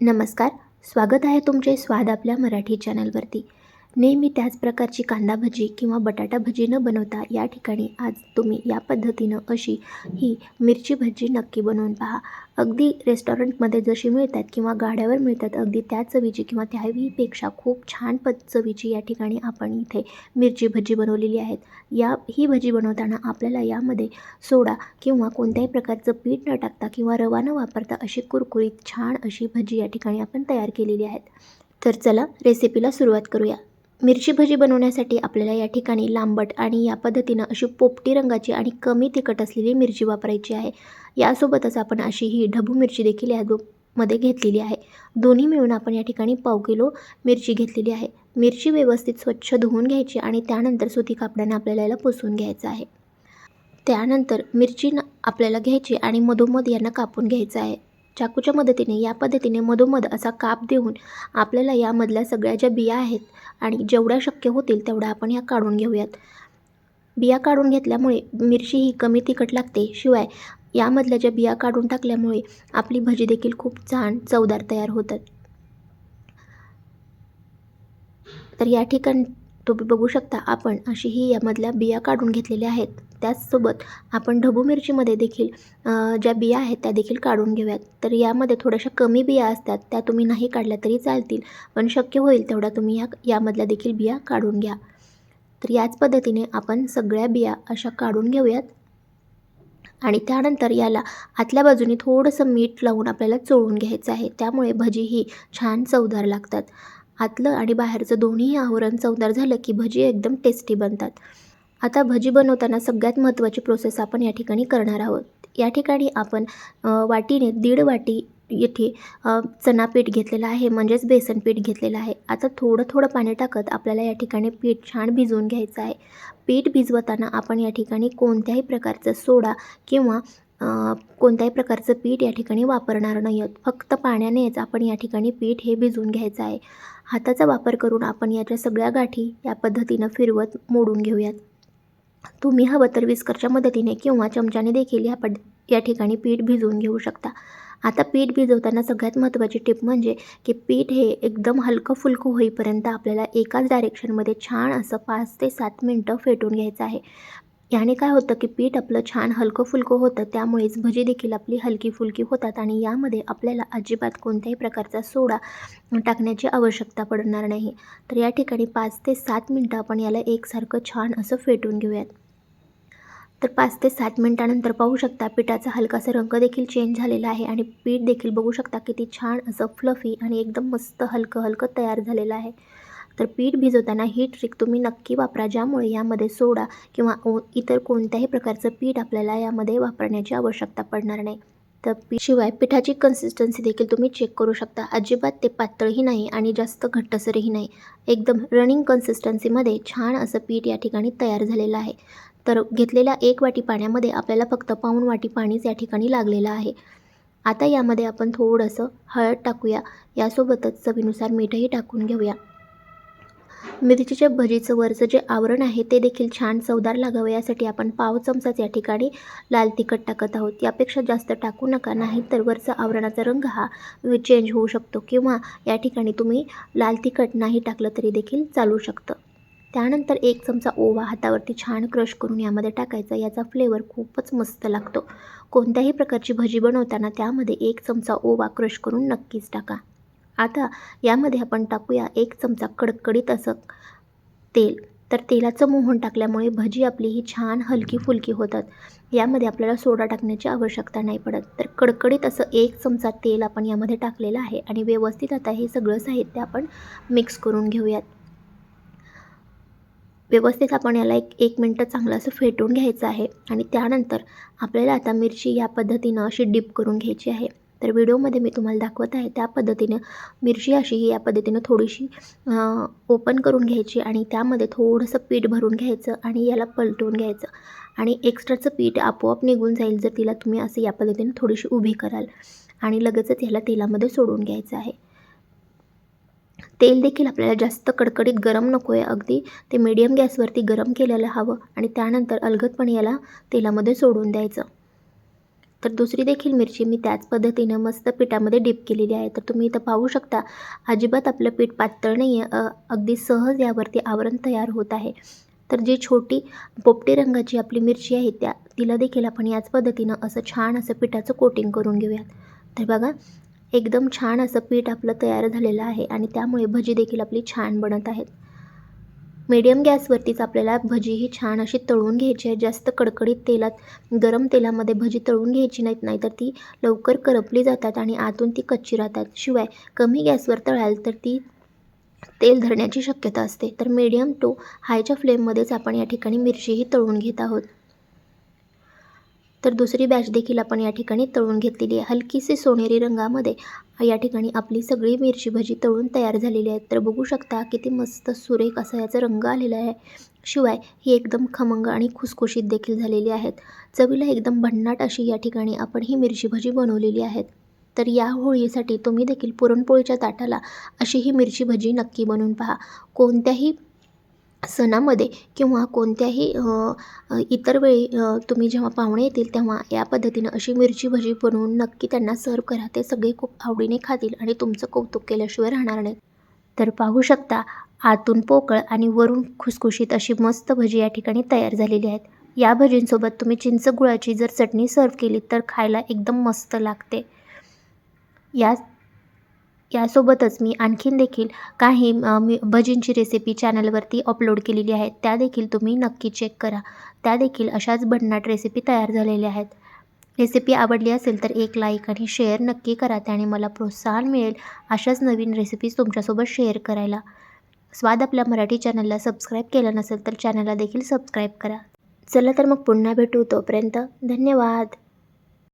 नमस्कार. स्वागत आहे तुमचे स्वाद आपल्या मराठी चॅनलवरती नेहमी त्याच प्रकारची कांदा भजी किंवा बटाटा भजी न बनवता या ठिकाणी आज तुम्ही या पद्धतीनं अशी ही मिरची भजी नक्की बनवून पहा. अगदी रेस्टॉरंटमध्ये जशी मिळतात किंवा गाड्यावर मिळतात अगदी त्या चवीची किंवा त्याहीपेक्षा खूप छान पद चवीची या ठिकाणी आपण इथे मिरची भजी बनवलेली आहेत. या ही भजी बनवताना आपल्याला यामध्ये सोडा किंवा कोणत्याही प्रकारचं पीठ न टाकता किंवा रवा न वापरता अशी कुरकुरीत छान अशी भजी या ठिकाणी आपण तयार केलेली आहेत. तर चला रेसिपीला सुरुवात करूया. मिरची भजी बनवण्यासाठी आपल्याला या ठिकाणी लांबट आणि या पद्धतीनं अशी पोपटी रंगाची आणि कमी तिखट असलेली मिरची वापरायची आहे. यासोबतच आपण अशी ही ढबू मिरची देखील या मध्ये घेतलेली आहे. दोन्ही मिळून आपण या ठिकाणी पाव किलो मिरची घेतलेली आहे. मिरची व्यवस्थित स्वच्छ धुवून घ्यायची आणि त्यानंतर सुती कापडाने आपल्याला याला पुसून घ्यायचं आहे. त्यानंतर मिरची न आपल्याला घ्यायची आणि मधोमध यांना कापून घ्यायचं आहे. चाकूच्या मदतीने या पद्धतीने मधोमध असा काप देऊन आपल्याला यामधल्या सगळ्या ज्या बिया आहेत आणि जेवढ्या शक्य होतील तेवढ्या आपण या काढून घेऊयात. बिया काढून घेतल्यामुळे मिरची ही कमी तिखट लागते. शिवाय यामधल्या ज्या बिया काढून टाकल्यामुळे आपली भजी देखील खूप छान चवदार तयार होतात. तर या ठिकाणी तुम्ही बघू शकता आपण अशी ही यामधल्या बिया काढून घेतलेल्या आहेत. त्याचसोबत आपण ढबू मिरचीमध्ये देखील ज्या बिया आहेत त्या देखील काढून घेऊयात. तर यामध्ये थोड्याशा कमी बिया असतात त्या तुम्ही नाही काढल्या तरी चालतील पण शक्य होईल तेवढ्या तुम्ही या यामधल्या देखील बिया काढून घ्या. तर याच पद्धतीने आपण सगळ्या बिया अशा काढून घेऊयात. आणि त्यानंतर याला आतल्या बाजूने थोडंसं मीठ लावून आपल्याला चोळून घ्यायचं आहे. त्यामुळे भजी ही छान चवदार लागतात. आतलं आणि बाहेरचं दोन्ही आवरण चवदार झालं की भजी एकदम टेस्टी बनतात. आता भजी बनवताना सगळ्यात महत्त्वाची प्रोसेस आपण या ठिकाणी करणार आहोत. या ठिकाणी आपण वाटीने दीड वाटी येथे चना पीठ घेतलेलं आहे म्हणजेच बेसन पीठ घेतलेलं आहे. आता थोडं थोडं पाणी टाकत आपल्याला या ठिकाणी पीठ छान भिजवून घ्यायचं आहे. पीठ भिजवताना आपण या ठिकाणी कोणत्याही प्रकारचं सोडा किंवा कोणत्याही प्रकारचं पीठ या ठिकाणी वापरणार नाही आहोत. फक्त पाण्यानेच आपण या ठिकाणी पीठ हे भिजवून घ्यायचं आहे. हाताचा वापर करून आपण याच्या सगळ्या गाठी या पद्धतीनं फिरवत मोडून घेऊयात. तुम्ही हवं तर विस्करच्या मदतीने किंवा चमच्याने देखील या पड या ठिकाणी पीठ भिजवून घेऊ शकता. आता पीठ भिजवताना सगळ्यात महत्त्वाची टिप म्हणजे की पीठ हे एकदम हलकं फुलकं होईपर्यंत आपल्याला एकाच डायरेक्शनमध्ये छान असं पाच ते सात मिनटं फेटून घ्यायचं आहे. याने काय होतं की पीठ आपलं छान हलकं फुलकं होतं त्यामुळेच भजी देखील आपली हलकी फुलकी होतात आणि यामध्ये आपल्याला अजिबात कोणत्याही प्रकारचा सोडा टाकण्याची आवश्यकता पडणार नाही. तर या ठिकाणी पाच ते सात मिनटं आपण याला एकसारखं छान असं फेटून घेऊयात. तर पाच ते सात मिनटानंतर पाहू शकता पिठाचा हलकासा रंग देखील चेंज झालेला आहे आणि पीठ देखील बघू शकता किती छान असं फ्लफी आणि एकदम मस्त हलकं हलकं तयार झालेलं आहे. तर पीठ भिजवताना ही ट्रिक तुम्ही नक्की वापरा ज्यामुळे यामध्ये सोडा किंवा इतर कोणत्याही प्रकारचं पीठ आपल्याला यामध्ये वापरण्याची आवश्यकता पडणार नाही. तर पी शिवाय पिठाची कन्सिस्टन्सी देखील तुम्ही चेक करू शकता. अजिबात ते पातळही नाही आणि जास्त घट्टसरही नाही. एकदम रनिंग कन्सिस्टन्सीमध्ये छान असं पीठ या ठिकाणी तयार झालेलं आहे. तर घेतलेल्या एक वाटी पाण्यामध्ये आपल्याला फक्त पाऊण वाटी पाणीच या ठिकाणी लागलेलं आहे. आता यामध्ये आपण थोडंसं हळद टाकूया. यासोबतच चवीनुसार मीठही टाकून घेऊया. मिरचीच्या भजीचं वरचं जे आवरण आहे ते देखील छान चवदार लागावं. यासाठी आपण पाव चमचाच या ठिकाणी लाल तिखट टाकत आहोत. यापेक्षा जास्त टाकू नका. नाही तर वरचा आवरणाचा रंग हा चेंज होऊ शकतो किंवा या ठिकाणी तुम्ही लाल तिखट नाही टाकलं तरी देखील चालू शकतं. त्यानंतर एक चमचा ओवा हातावरती छान क्रश करून यामध्ये टाकायचा. याचा फ्लेवर खूपच मस्त लागतो. कोणत्याही प्रकारची भजी बनवताना त्यामध्ये एक चमचा ओवा क्रश करून नक्कीच टाका. आता यामध्ये आपण टाकूया एक चमचा कडकडीत असं तेल. तर तेलाचं मोहन टाकल्यामुळे भजी आपली ही छान हलकी फुलकी होतात. यामध्ये आपल्याला सोडा टाकण्याची आवश्यकता नाही पडत. तर कडकडीत असं एक चमचा तेल आपण यामध्ये टाकलेलं आहे आणि व्यवस्थित आता हे सगळं साहित्य आपण मिक्स करून घेऊयात. व्यवस्थित आपण याला एक एक मिनटं चांगलं असं फेटून घ्यायचं आहे आणि त्यानंतर आपल्याला आता मिरची या पद्धतीनं अशी डिप करून घ्यायची आहे. तर व्हिडिओमध्ये मी तुम्हाला दाखवत आहे त्या पद्धतीनं मिरची अशी ही या पद्धतीनं थोडीशी ओपन करून घ्यायची आणि त्यामध्ये थोडंसं पीठ भरून घ्यायचं आणि याला पलटवून घ्यायचं. आणि एक्स्ट्राचं पीठ आपोआप निघून जाईल जर तिला तुम्ही असं या पद्धतीने थोडीशी उभी कराल. आणि लगेचच ह्याला तेलामध्ये सोडून घ्यायचं आहे. तेल देखील आपल्याला जास्त कडकडीत गरम नको आहे. अगदी ते मीडियम गॅसवरती गरम केलेलं हवं आणि त्यानंतर अलगदपणे याला तेलामध्ये सोडून द्यायचं. तर दुसरी देखील मिरची मी त्याच पद्धतीनं मस्त पिठामध्ये डिप केलेली आहे. तर तुम्ही इथं पाहू शकता अजिबात आपलं पीठ पातळ नाही आहे अगदी सहज यावरती आवरण तयार होत आहे. तर जी छोटी पोपटी रंगाची आपली मिरची आहे त्या तिला देखील आपण याच पद्धतीनं असं छान असं पिठाचं कोटिंग करून घेऊयात. तर बघा एकदम छान असं पीठ आपलं तयार झालेलं आहे आणि त्यामुळे भजी देखील आपली छान बनत आहेत. मीडियम गॅसवरतीच आपल्याला भजी ही छान अशी तळून घ्यायची आहे. जास्त कडकडीत तेलात गरम तेलामध्ये भजी तळून घ्यायची नाहीत नाही तर ती लवकर करपली जातात आणि आतून ती कच्ची राहतात. शिवाय कमी गॅसवर तळाल तर ती तेल धरण्याची शक्यता असते. तर मीडियम टू हायच्या फ्लेममध्येच आपण या ठिकाणी मिरचीही तळून घेत आहोत. तर दुसरी बॅच देखील आपण या ठिकाणी तळून घेतलेली आहे. हलकीशी सोनेरी रंगामध्ये या ठिकाणी आपली सगळी मिरची भजी तळून तयार झालेली आहे तर बघू शकता किती मस्त सुरेख असा याचा रंग आलेला आहे. शिवाय ही एकदम खमंग आणि खुसखुशीत देखील झालेली आहेत. चवीला एकदम भन्नाट अशी या ठिकाणी आपण ही मिरची भजी बनवलेली आहेत. तर या होळीसाठी तुम्ही देखील पुरणपोळीच्या ताटाला अशी ही मिरची भजी नक्की बनवून पहा. कोणत्याही सणामध्ये किंवा कोणत्याही इतर वेळी तुम्ही जेव्हा पाहुणे येतील तेव्हा या पद्धतीनं अशी मिरची भजी बनवून नक्की त्यांना सर्व करा. ते सगळे खूप आवडीने खातील आणि तुमचं कौतुक केल्याशिवाय राहणार नाही. तर पाहू शकता आतून पोकळ आणि वरून खुसखुशीत अशी मस्त भजी या ठिकाणी तयार झालेली आहेत. या भजींसोबत तुम्ही चिंच गुळाची जर चटणी सर्व केली तर खायला एकदम मस्त लागते. या यासोबतच मी आणखीन देखील काही मी भजींची रेसिपी चॅनलवरती अपलोड केलेली आहे. त्या देखील तुम्ही नक्की चेक करा. त्या देखील अशाच भन्नाट रेसिपी तयार झालेल्या आहेत. रेसिपी आवडली असेल तर एक लाईक आणि शेअर नक्की करा. त्याने मला प्रोत्साहन मिळेल अशाच नवीन रेसिपीज तुमच्यासोबत शेअर करायला. स्वाद आपल्या मराठी चॅनलला सबस्क्राईब केलं नसेल तर चॅनलला देखील सबस्क्राईब करा. चला तर मग पुन्हा भेटू तोपर्यंत धन्यवाद.